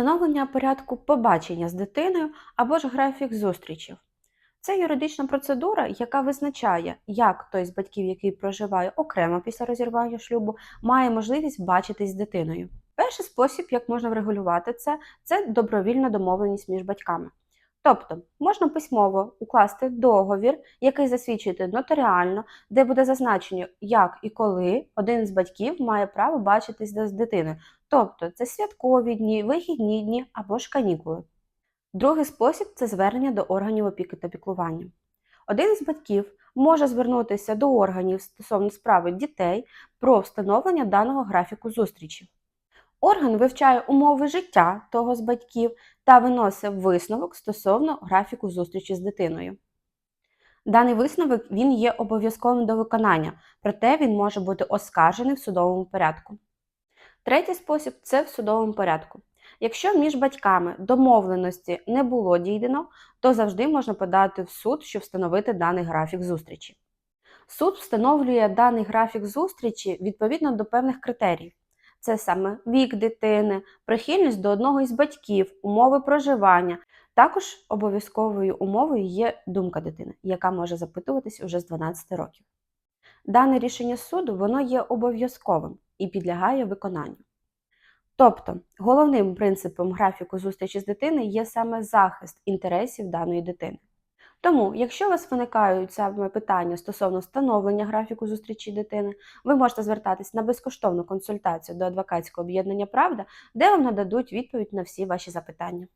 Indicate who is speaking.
Speaker 1: Встановлення порядку побачення з дитиною або ж графік зустрічів. Це юридична процедура, яка визначає, як той з батьків, який проживає окремо після розірвання шлюбу, має можливість бачитись з дитиною. Перший спосіб, як можна врегулювати це, це добровільна домовленість між батьками. Тобто можна письмово укласти договір, який засвідчуєте нотаріально, де буде зазначено, як і коли один з батьків має право бачитись з дитиною. Тобто це святкові дні, вихідні дні або ж канікули. Другий спосіб це звернення до органів опіки та піклування. Один із батьків може звернутися до органів стосовно справи дітей про встановлення даного графіку зустрічі. Орган вивчає умови життя того з батьків та виносить висновок стосовно графіку зустрічі з дитиною. Даний висновок він є обов'язковим до виконання, проте він може бути оскаржений в судовому порядку. Третій спосіб це в судовому порядку. Якщо між батьками домовленості не було дійдено, то завжди можна подати в суд, щоб встановити даний графік зустрічі. Суд встановлює даний графік зустрічі відповідно до певних критеріїв. Це саме вік дитини, прихильність до одного із батьків, умови проживання. Також обов'язковою умовою є думка дитини, яка може запитуватись уже з 12 років. Дане рішення суду воно є обов'язковим і підлягає виконанню. Тобто, головним принципом графіку зустрічі з дитиною є саме захист інтересів даної дитини. Тому, якщо у вас виникають саме питання стосовно встановлення графіку зустрічі дитини, ви можете звертатись на безкоштовну консультацію до адвокатського об'єднання Правда, де вам нададуть відповідь на всі ваші запитання.